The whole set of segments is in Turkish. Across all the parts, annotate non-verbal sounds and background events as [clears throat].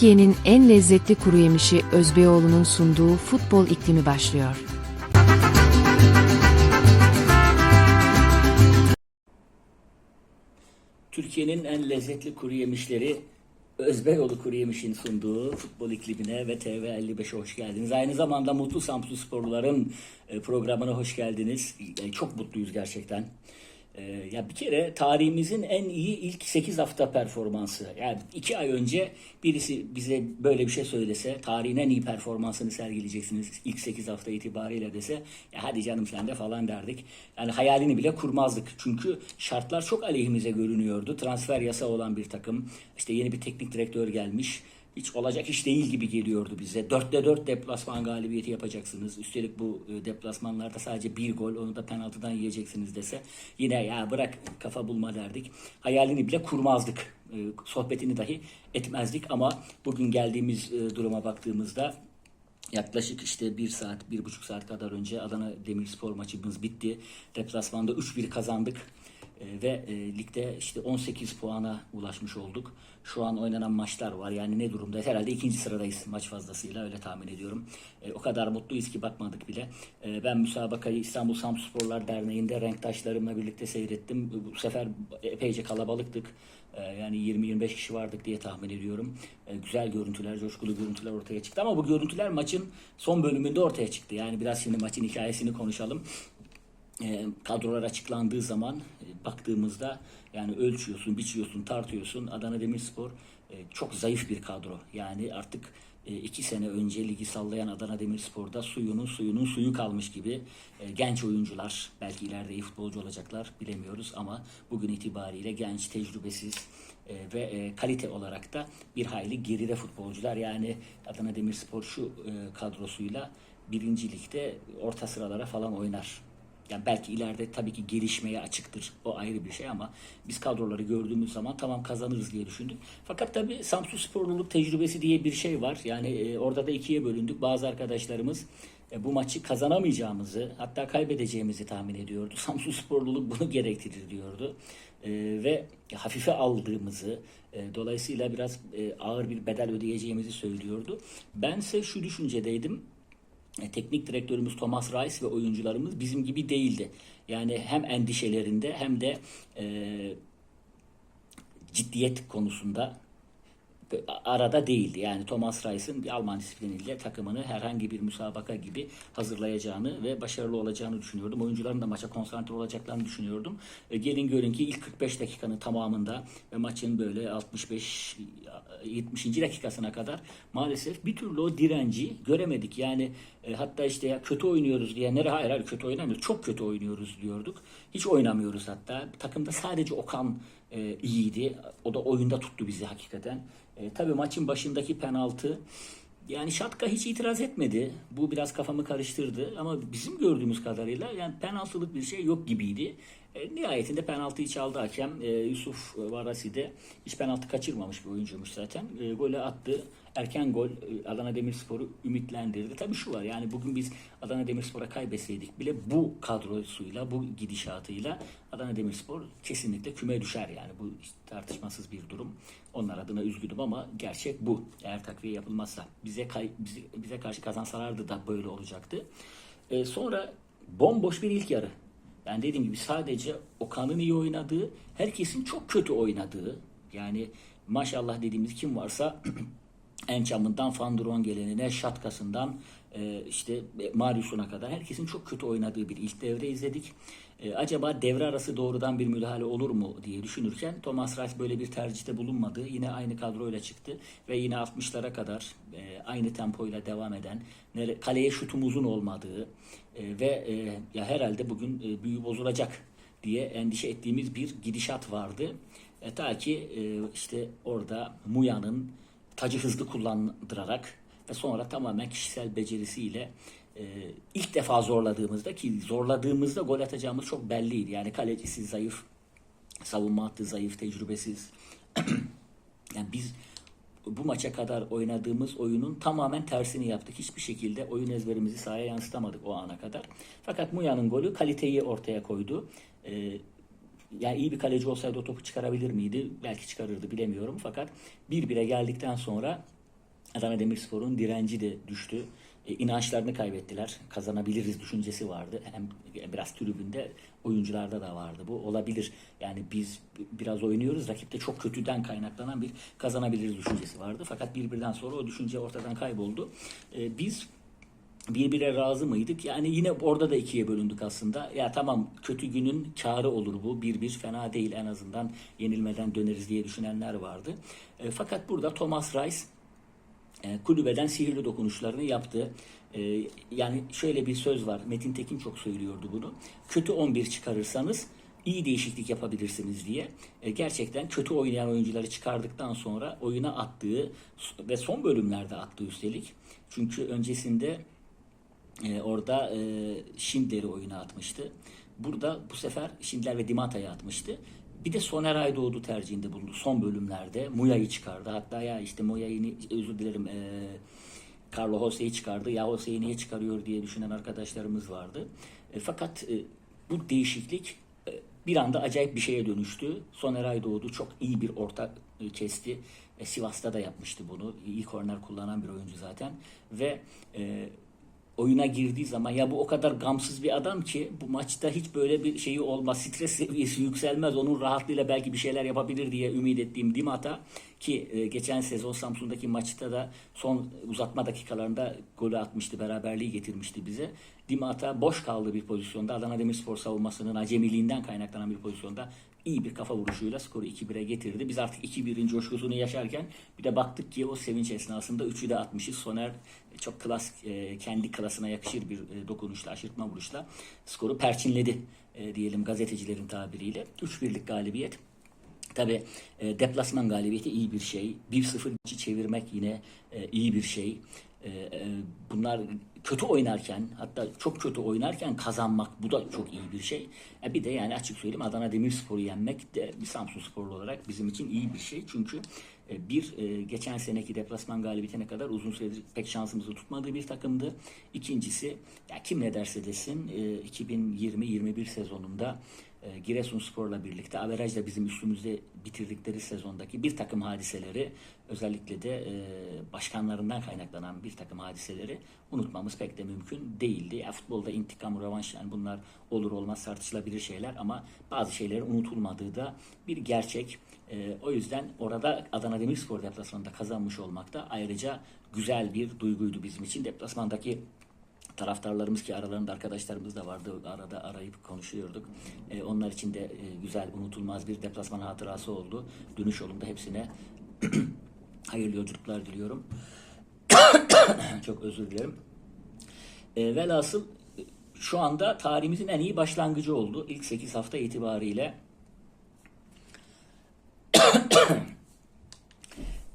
Türkiye'nin en lezzetli kuru yemişi Özbeyoğlu'nun sunduğu futbol iklimi başlıyor. Türkiye'nin en lezzetli kuru yemişleri Özbeyoğlu Kuru Yemiş'in sunduğu futbol iklimine ve TV 55'e hoş geldiniz. Aynı zamanda Mutlu Samsun Sporluların e, programına hoş geldiniz. E, Çok mutluyuz gerçekten. E, Ya bir kere tarihimizin en iyi ilk 8 hafta performansı. Yani iki ay önce birisi bize böyle bir şey söylese, tarihin en iyi performansını sergileyeceksiniz ilk 8 hafta itibariyle dese, ya hadi canım sen de falan derdik. Yani hayalini bile kurmazdık. Çünkü şartlar çok aleyhimize görünüyordu. Transfer yasa olan bir takım, işte yeni bir teknik direktör gelmiş hiç olacak iş değil gibi geliyordu bize. Dörtte dört deplasman galibiyeti yapacaksınız. Üstelik bu e, deplasmanlarda sadece bir gol onu da penaltıdan yiyeceksiniz dese yine ya bırak kafa bulma derdik. Hayalini bile kurmazdık. E, Sohbetini dahi etmezdik ama bugün geldiğimiz e, duruma baktığımızda Yaklaşık işte bir saat, bir buçuk saat kadar önce Adana Demirspor maçımız bitti. Deplasmanda 3-1 kazandık. Ee, ve e, ligde işte 18 puana ulaşmış olduk. Şu an oynanan maçlar var. Yani ne durumdayız? Herhalde ikinci sıradayız maç fazlasıyla öyle tahmin ediyorum. E, o kadar mutluyuz ki bakmadık bile. E, ben müsabakayı İstanbul Samsporlar Derneği'nde renktaşlarımla birlikte seyrettim. Bu sefer epeyce kalabalıktık. E, yani 20-25 kişi vardık diye tahmin ediyorum. E, güzel görüntüler, coşkulu görüntüler ortaya çıktı. Ama bu görüntüler maçın son bölümünde ortaya çıktı. Yani biraz şimdi maçın hikayesini konuşalım e, kadrolar açıklandığı zaman e, baktığımızda yani ölçüyorsun, biçiyorsun, tartıyorsun. Adana Demirspor e, çok zayıf bir kadro. Yani artık e, iki sene önce ligi sallayan Adana Demirspor'da suyunun suyunun suyu kalmış gibi e, genç oyuncular belki ileride iyi futbolcu olacaklar bilemiyoruz ama bugün itibariyle genç, tecrübesiz e, ve e, kalite olarak da bir hayli geride futbolcular. Yani Adana Demirspor şu e, kadrosuyla birinci ligde orta sıralara falan oynar. Yani belki ileride tabii ki gelişmeye açıktır. O ayrı bir şey ama biz kadroları gördüğümüz zaman tamam kazanırız diye düşündük. Fakat tabii Samsun Sporluluk tecrübesi diye bir şey var. Yani e, orada da ikiye bölündük. Bazı arkadaşlarımız e, bu maçı kazanamayacağımızı hatta kaybedeceğimizi tahmin ediyordu. [laughs] Samsun Sporluluk bunu gerektirir diyordu. E, ve hafife aldığımızı e, dolayısıyla biraz e, ağır bir bedel ödeyeceğimizi söylüyordu. Bense şu düşüncedeydim. E, teknik direktörümüz Thomas Rice ve oyuncularımız bizim gibi değildi. Yani hem endişelerinde hem de e, ciddiyet konusunda arada değildi. Yani Thomas Rice'ın bir Alman disipliniyle takımını herhangi bir müsabaka gibi hazırlayacağını ve başarılı olacağını düşünüyordum. Oyuncuların da maça konsantre olacaklarını düşünüyordum. E, gelin görün ki ilk 45 dakikanın tamamında ve maçın böyle 65 70. dakikasına kadar maalesef bir türlü o direnci göremedik. Yani e, hatta işte ya kötü oynuyoruz diyenlere hayır hayır kötü oynamıyoruz. Çok kötü oynuyoruz diyorduk. Hiç oynamıyoruz hatta. Takımda sadece Okan e, iyiydi. O da oyunda tuttu bizi hakikaten. E, tabii maçın başındaki penaltı yani Şatka hiç itiraz etmedi. Bu biraz kafamı karıştırdı ama bizim gördüğümüz kadarıyla yani penaltılık bir şey yok gibiydi. E, nihayetinde penaltıyı çaldı hakem. E, Yusuf Varasi de hiç penaltı kaçırmamış bir oyuncuymuş zaten. E, golü attı. Erken gol e, Adana Demirspor'u ümitlendirdi. Tabii şu var yani bugün biz Adana Demirspor'a kaybetseydik bile bu kadrosuyla, bu gidişatıyla Adana Demirspor kesinlikle küme düşer yani. Bu tartışmasız bir durum. Onlar adına üzgünüm ama gerçek bu. Eğer takviye yapılmazsa bize kay- bize, bize karşı kazansalardı da böyle olacaktı. E, sonra bomboş bir ilk yarı. Ben dediğim gibi sadece Okan'ın iyi oynadığı, herkesin çok kötü oynadığı, yani maşallah dediğimiz kim varsa [clears throat] Encham'ından Fandron gelenine, Şatkasından e, işte Marius'una kadar herkesin çok kötü oynadığı bir ilk devre izledik. E, acaba devre arası doğrudan bir müdahale olur mu diye düşünürken Thomas Reis böyle bir tercihte bulunmadı. Yine aynı kadroyla çıktı ve yine 60'lara kadar e, aynı tempoyla devam eden, kaleye şutumuzun olmadığı e, ve e, ya herhalde bugün e, büyü bozulacak diye endişe ettiğimiz bir gidişat vardı. E, ta ki e, işte orada Muya'nın tacı hızlı kullandırarak ve sonra tamamen kişisel becerisiyle e, ilk defa zorladığımızda ki zorladığımızda gol atacağımız çok belliydi. Yani kalecisi zayıf, savunma hattı zayıf, tecrübesiz. [clears throat] yani biz bu maça kadar oynadığımız oyunun tamamen tersini yaptık. Hiçbir şekilde oyun ezberimizi sahaya yansıtamadık o ana kadar. Fakat Muya'nın golü kaliteyi ortaya koydu. E, yani iyi bir kaleci olsaydı o topu çıkarabilir miydi? Belki çıkarırdı bilemiyorum. Fakat 1-1'e geldikten sonra Adana Demirspor'un direnci de düştü. E, inançlarını kaybettiler. Kazanabiliriz düşüncesi vardı. Hem biraz tribünde oyuncularda da vardı bu. Olabilir. Yani biz biraz oynuyoruz. Rakipte çok kötüden kaynaklanan bir kazanabiliriz düşüncesi vardı. Fakat birbirden sonra o düşünce ortadan kayboldu. E, biz birbirine razı mıydık? Yani yine orada da ikiye bölündük aslında. Ya tamam kötü günün karı olur bu. Bir bir fena değil en azından yenilmeden döneriz diye düşünenler vardı. E, fakat burada Thomas Rice e, kulübeden sihirli dokunuşlarını yaptı. E, yani şöyle bir söz var. Metin Tekin çok söylüyordu bunu. Kötü 11 çıkarırsanız iyi değişiklik yapabilirsiniz diye. E, gerçekten kötü oynayan oyuncuları çıkardıktan sonra oyuna attığı ve son bölümlerde attığı üstelik. Çünkü öncesinde orada e, Schindler'i oyuna atmıştı. Burada bu sefer Schindler ve Dimata'yı atmıştı. Bir de Soner Aydoğdu tercihinde bulundu son bölümlerde. Muya'yı çıkardı. Hatta ya işte Muya'yı özür dilerim e, Carlo Jose'yi çıkardı. Ya Jose'yi niye çıkarıyor diye düşünen arkadaşlarımız vardı. E, fakat e, bu değişiklik e, bir anda acayip bir şeye dönüştü. Soner Aydoğdu çok iyi bir orta e, kesti. E, Sivas'ta da yapmıştı bunu. İyi korner kullanan bir oyuncu zaten. Ve e, oyuna girdiği zaman ya bu o kadar gamsız bir adam ki bu maçta hiç böyle bir şeyi olmaz. Stres [laughs] seviyesi yükselmez. Onun rahatlığıyla belki bir şeyler yapabilir diye ümit ettiğim Dimata ki e, geçen sezon Samsun'daki maçta da son uzatma dakikalarında golü atmıştı. Beraberliği getirmişti bize. Dimata boş kaldığı bir pozisyonda Adana Demirspor savunmasının acemiliğinden kaynaklanan bir pozisyonda iyi bir kafa vuruşuyla skoru 2-1'e getirdi. Biz artık 2-1'in coşkusunu yaşarken bir de baktık ki o sevinç esnasında 3'ü de atmışız. Soner çok klas, e, kendi klasına yakışır bir e, dokunuşla, aşırtma vuruşla skoru perçinledi e, diyelim gazetecilerin tabiriyle. 3-1'lik galibiyet. Tabi e, deplasman galibiyeti iyi bir şey. 1-0 maçı çevirmek yine e, iyi bir şey. E, e, bunlar kötü oynarken hatta çok kötü oynarken kazanmak bu da çok iyi bir şey. E, bir de yani açık söyleyeyim Adana Demirspor'u yenmek de bir Samsun Sporlu olarak bizim için iyi bir şey. Çünkü e, bir e, geçen seneki deplasman galibiyetine kadar uzun süredir pek şansımızı tutmadığı bir takımdı. İkincisi ya kim ne derse desin e, 2020-21 sezonunda e, Giresunspor'la birlikte averajla bizim üstümüzde bitirdikleri sezondaki bir takım hadiseleri özellikle de e, başkanlarından kaynaklanan bir takım hadiseleri unutmamız pek de mümkün değildi. Ya, futbolda intikam, rövanş yani bunlar olur olmaz tartışılabilir şeyler ama bazı şeylerin unutulmadığı da bir gerçek. E, o yüzden orada Adana Demirspor deplasmanında kazanmış olmak da ayrıca güzel bir duyguydu bizim için. Deplasmandaki taraftarlarımız ki aralarında arkadaşlarımız da vardı. Arada arayıp konuşuyorduk. E, onlar için de e, güzel, unutulmaz bir deplasman hatırası oldu. Dönüş yolunda hepsine [clears throat] hayırlı yolculuklar diliyorum. [clears throat] Çok özür dilerim. E, velhasıl e, şu anda tarihimizin en iyi başlangıcı oldu. İlk 8 hafta itibariyle [clears throat]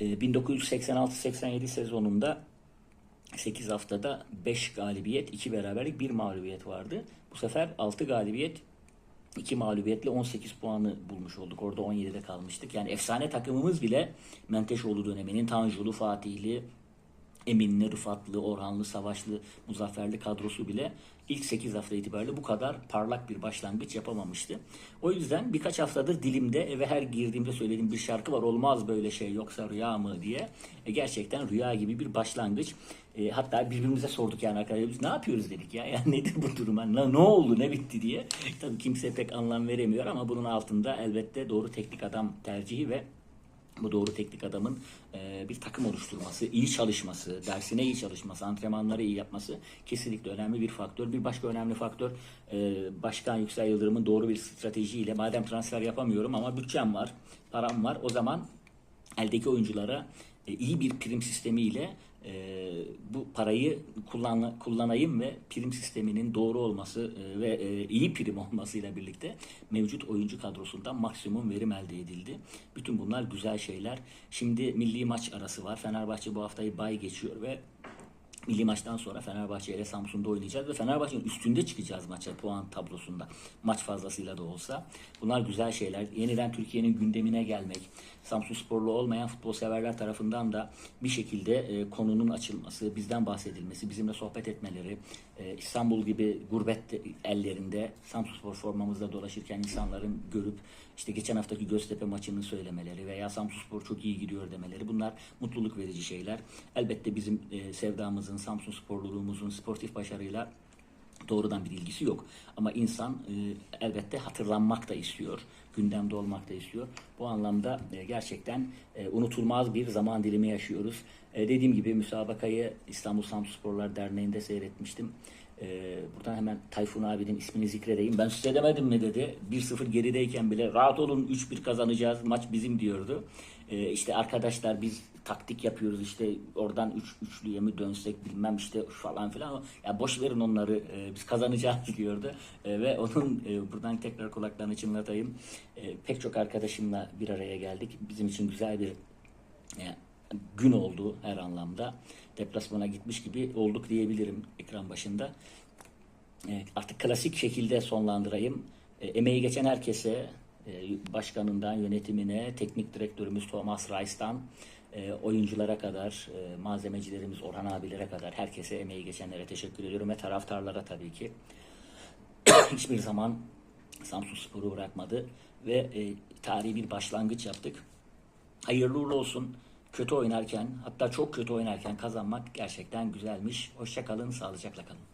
e, 1986-87 sezonunda 8 haftada 5 galibiyet, 2 beraberlik, 1 mağlubiyet vardı. Bu sefer 6 galibiyet, 2 mağlubiyetle 18 puanı bulmuş olduk. Orada 17'de kalmıştık. Yani efsane takımımız bile Menteşoğlu döneminin Tanjulu, Fatihli, Eminli, Rıfatlı, Orhanlı, Savaşlı, Muzafferli kadrosu bile ilk 8 hafta itibariyle bu kadar parlak bir başlangıç yapamamıştı. O yüzden birkaç haftadır dilimde ve her girdiğimde söylediğim bir şarkı var. Olmaz böyle şey yoksa rüya mı diye. E, gerçekten rüya gibi bir başlangıç. E, hatta birbirimize sorduk yani arkadaşlar biz ne yapıyoruz dedik ya. [laughs] Yani nedir bu durum? Yani ne, ne oldu ne bitti diye. Tabii kimse pek anlam veremiyor ama bunun altında elbette doğru teknik adam tercihi ve bu doğru teknik adamın e, bir takım oluşturması, iyi çalışması, dersine iyi çalışması, antrenmanları iyi yapması kesinlikle önemli bir faktör. Bir başka önemli faktör e, Başkan Yüksel Yıldırım'ın doğru bir stratejiyle madem transfer yapamıyorum ama bütçem var, param var o zaman eldeki oyunculara e, iyi bir prim sistemiyle e, bu parayı kullan, kullanayım ve prim sisteminin doğru olması e, ve e, iyi prim olmasıyla birlikte mevcut oyuncu kadrosundan maksimum verim elde edildi. Bütün bunlar güzel şeyler. Şimdi milli maç arası var. Fenerbahçe bu haftayı bay geçiyor ve Milli maçtan sonra Fenerbahçe ile Samsun'da oynayacağız ve Fenerbahçe'nin üstünde çıkacağız maça puan tablosunda. Maç fazlasıyla da olsa. Bunlar güzel şeyler. Yeniden Türkiye'nin gündemine gelmek, Samsun sporlu olmayan futbol severler tarafından da bir şekilde e, konunun açılması, bizden bahsedilmesi, bizimle sohbet etmeleri, e, İstanbul gibi gurbet ellerinde Samsunspor formamızda dolaşırken insanların görüp işte geçen haftaki Göztepe maçını söylemeleri veya Samsunspor çok iyi gidiyor demeleri bunlar mutluluk verici şeyler. Elbette bizim e, sevdamızın, Samsun sporluluğumuzun sportif başarıyla doğrudan bir ilgisi yok. Ama insan e, elbette hatırlanmak da istiyor. Gündemde olmak da istiyor. Bu anlamda e, gerçekten e, unutulmaz bir zaman dilimi yaşıyoruz. E, dediğim gibi müsabakayı İstanbul Samsunsporlar Derneği'nde seyretmiştim. E, buradan hemen Tayfun abinin ismini zikredeyim. Ben size demedim mi dedi. 1-0 gerideyken bile rahat olun 3-1 kazanacağız maç bizim diyordu. E, işte arkadaşlar biz taktik yapıyoruz işte oradan üç, üçlüye mi dönsek bilmem işte falan filan. Ya boş verin onları e, biz kazanacağız [laughs] diyordu. E, ve onun e, buradan tekrar kulaklarını çınlatayım. E, pek çok arkadaşımla bir araya geldik. Bizim için güzel bir e, gün oldu her anlamda. Deplasmana gitmiş gibi olduk diyebilirim ekran başında. E, artık klasik şekilde sonlandırayım. E, emeği geçen herkese, e, başkanından yönetimine, teknik direktörümüz Thomas e, oyunculara kadar, malzemecilerimiz Orhan abilere kadar herkese emeği geçenlere teşekkür ediyorum ve taraftarlara tabii ki. [coughs] Hiçbir zaman Samsun Spor'u bırakmadı ve tarihi bir başlangıç yaptık. Hayırlı uğurlu olsun. Kötü oynarken hatta çok kötü oynarken kazanmak gerçekten güzelmiş. Hoşça kalın, sağlıcakla kalın.